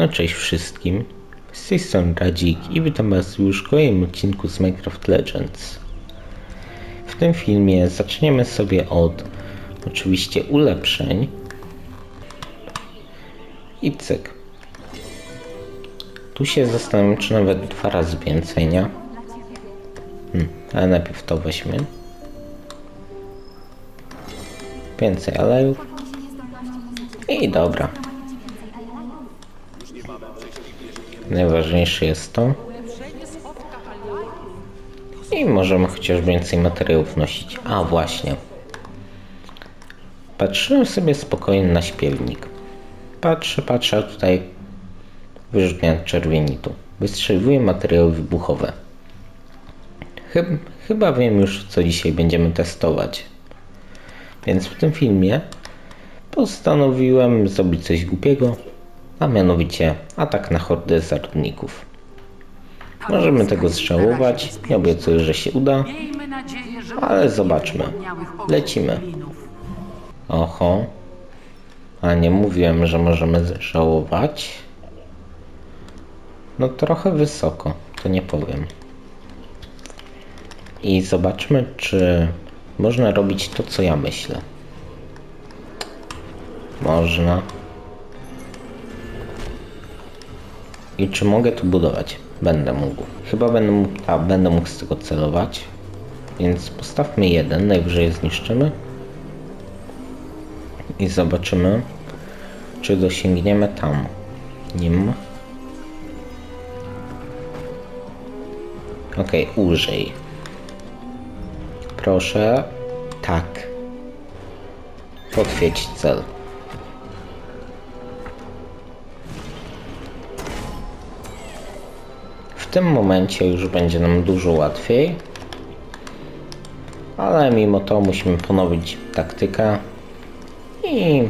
No cześć wszystkim. Z tej strony Radzik i witam was już w kolejnym odcinku z Minecraft Legends. W tym filmie zaczniemy sobie od oczywiście ulepszeń. I cyk. Tu się zastanawiam, czy nawet dwa razy więcej, nie? Hmm, ale najpierw to weźmy. Więcej alejów. I dobra. Najważniejsze jest to. I możemy chociaż więcej materiałów nosić. A właśnie. Patrzyłem sobie spokojnie na śpiewnik. Patrzę, patrzę, a tutaj wyrzutnia czerwienitu. Wystrzeliwuje materiały wybuchowe. Chyb, chyba wiem już, co dzisiaj będziemy testować. Więc w tym filmie postanowiłem zrobić coś głupiego, a mianowicie atak na hordę zarodników. Możemy tego zżałować, nie obiecuję, że się uda, ale zobaczmy. Lecimy. Oho. A nie mówiłem, że możemy żałować. No trochę wysoko, to nie powiem. I zobaczmy, czy można robić to, co ja myślę. Można. I czy mogę tu budować? Będę mógł. Chyba będę mógł, a, będę mógł z tego celować. Więc postawmy jeden, najwyżej zniszczymy. I zobaczymy, czy dosięgniemy tam. Nim. Okej, użyj. Proszę. Tak. Potwierdź cel. Tym momencie już będzie nam dużo łatwiej. Ale mimo to musimy ponowić taktykę i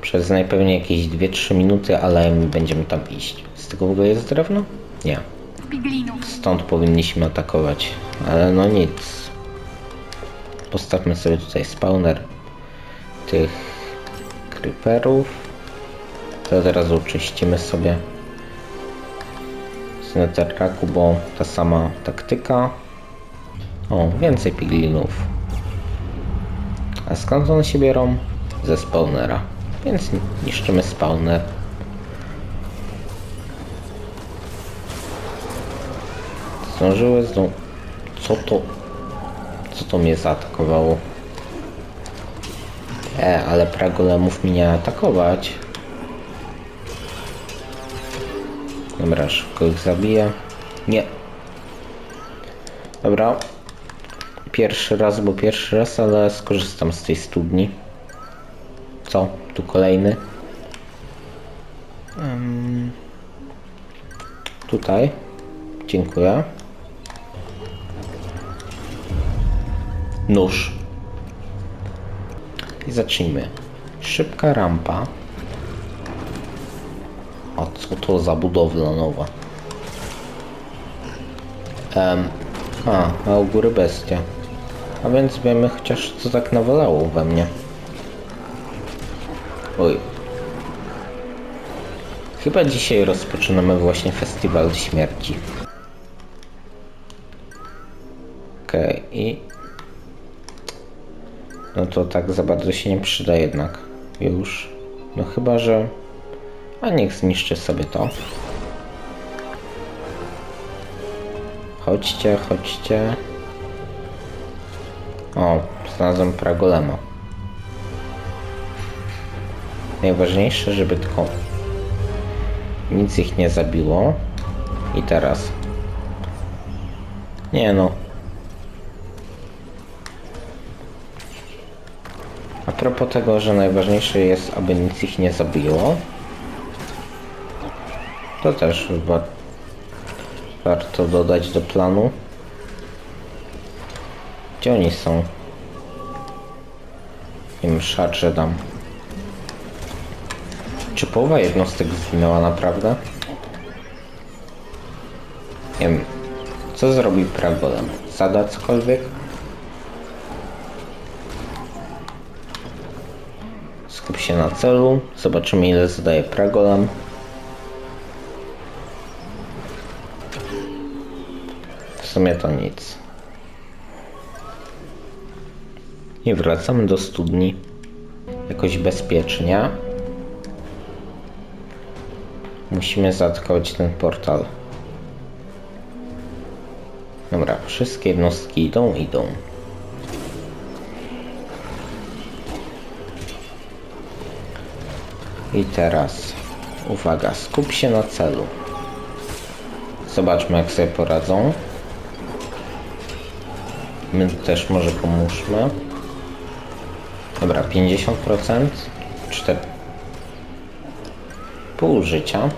przez najpewniej jakieś 2-3 minuty, ale będziemy tam iść. Z tego w ogóle jest drewno? Nie. Stąd powinniśmy atakować, ale no nic. Postawmy sobie tutaj spawner tych creeperów. To od razu czyścimy sobie z netherracku, bo ta sama taktyka. O, więcej piglinów. A skąd one się biorą? Ze spawnera. Więc niszczymy spawner. Zdążyły zdą... Co to? Co to mnie zaatakowało? E, ale pragolemów mi nie atakować. Dobra, szybko ich zabiję. Nie. Dobra. Pierwszy raz, bo pierwszy raz, ale skorzystam z tej studni. Co? Tu kolejny. Em, Tutaj. Dziękuję. Nóż. I zacznijmy. Szybka rampa. A co to za budowla nowa? Em, a, a u góry bestia. A więc wiemy chociaż co tak nawalało we mnie. Oj. Chyba dzisiaj rozpoczynamy właśnie festiwal śmierci. Okej, i... No to tak za bardzo się nie przyda jednak. Już. No chyba, że... A niech zniszczy sobie to. Chodźcie, chodźcie. O, znalazłem pragolema. Najważniejsze, żeby tylko nic ich nie zabiło. I teraz. Nie no. A propos tego, że najważniejsze jest, aby nic ich nie zabiło. To też chyba warto dodać do planu. Gdzie oni są? Im szarże dam. Czy połowa jednostek zginęła naprawdę? Nie wiem. Co zrobi Pragolem? Zada cokolwiek? Skup się na celu. Zobaczymy ile zadaje Pragolem. Sumie to nic. I wracamy do studni. Jakoś bezpiecznie. Musimy zaatakować ten portal. Dobra, wszystkie jednostki idą, idą. I teraz, uwaga, skup się na celu. Zobaczmy, jak sobie poradzą. My też może pomóżmy. Dobra, 50%. 4. Pół życia.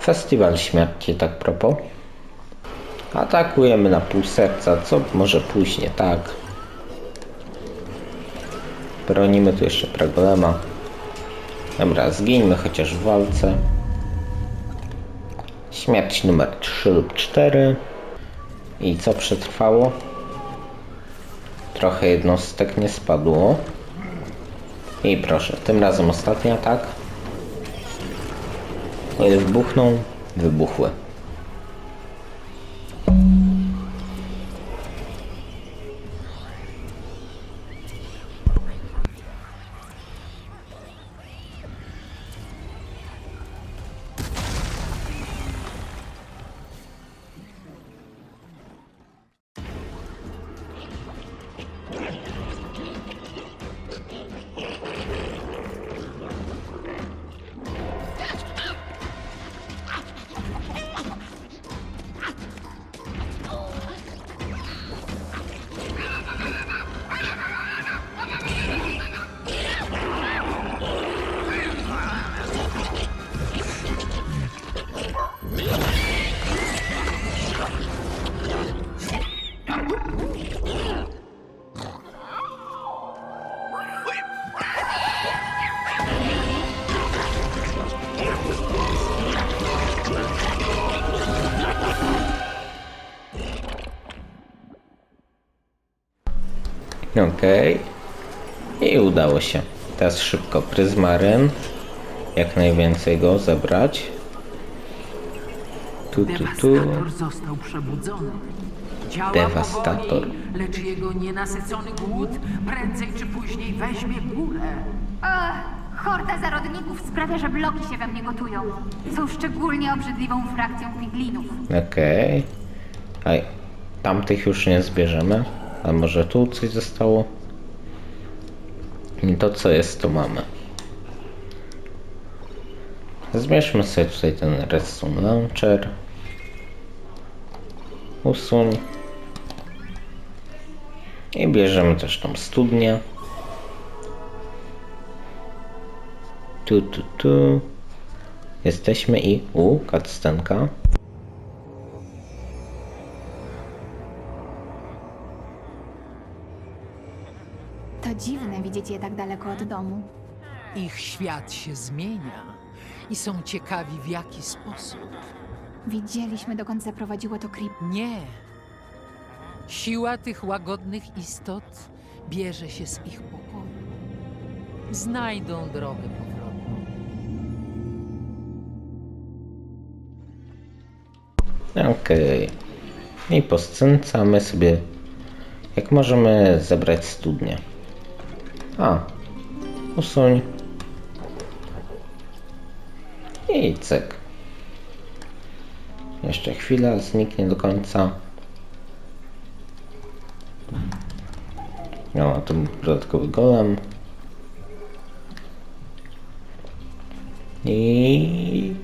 Festiwal śmierci, tak propos. Atakujemy na pół serca, co może pójść nie tak. Bronimy tu jeszcze Pragolema. Dobra, zgińmy chociaż w walce. Śmierć numer 3 lub 4. I co przetrwało? Trochę jednostek nie spadło. I proszę, tym razem ostatni atak. Wybuchną, wybuchły. Yeah. Okej. I udało się. Teraz szybko pryzmaryn. Jak najwięcej go zebrać. Tu, tu, tu. Dewastator został przebudzony. Działa Dewastator. powoli, lecz jego nienasycony głód prędzej czy później weźmie górę. Ech, horda zarodników sprawia, że bloki się we mnie gotują. Są szczególnie obrzydliwą frakcją piglinów. Okej. Aj. Tamtych już nie zbierzemy. A może tu coś zostało? I to co jest, to mamy. Zmierzmy sobie tutaj ten redstone launcher. Usuń. I bierzemy też tą studnię. Tu, tu, tu. Jesteśmy i... U, kacstenka. Widzieć je tak daleko od domu. Ich świat się zmienia i są ciekawi w jaki sposób. Widzieliśmy, dokąd zaprowadziło to creep. Nie. Siła tych łagodnych istot bierze się z ich pokoju. Znajdą drogę powrotną. Okej. I po scence my sobie... Jak możemy zebrać studnię? A. Usuń. I cyk. Jeszcze chwila, zniknie do końca. No, a tu dodatkowy golem. I...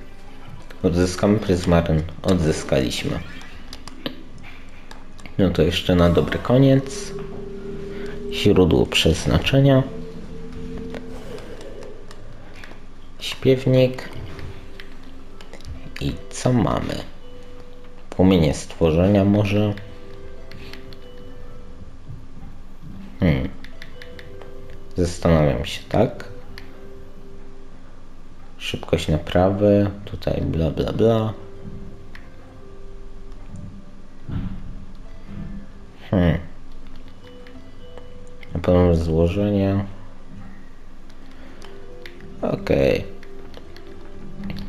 Odzyskamy pryzmaryn. Odzyskaliśmy. No to jeszcze na dobry koniec. Źródło przeznaczenia. Śpiewnik. I co mamy? Płomienie stworzenia może. Hmm. Zastanawiam się, tak? Szybkość naprawy, tutaj bla bla bla. Hmm. Pewno złożenia. Okej.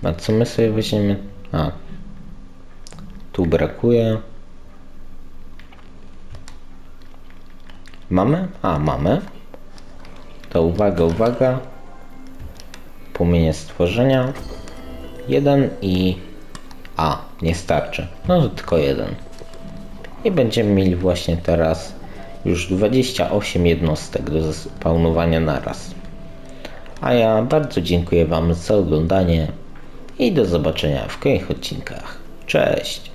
A co my sobie weźmiemy? A. Tu brakuje. Mamy? A, mamy. To uwaga, uwaga. Płomienie stworzenia. Jeden i... A, nie starczy. No to tylko jeden. I będziemy mieli właśnie teraz już 28 jednostek do spawnowania naraz. A ja bardzo dziękuję Wam za oglądanie i do zobaczenia w kolejnych odcinkach. Cześć!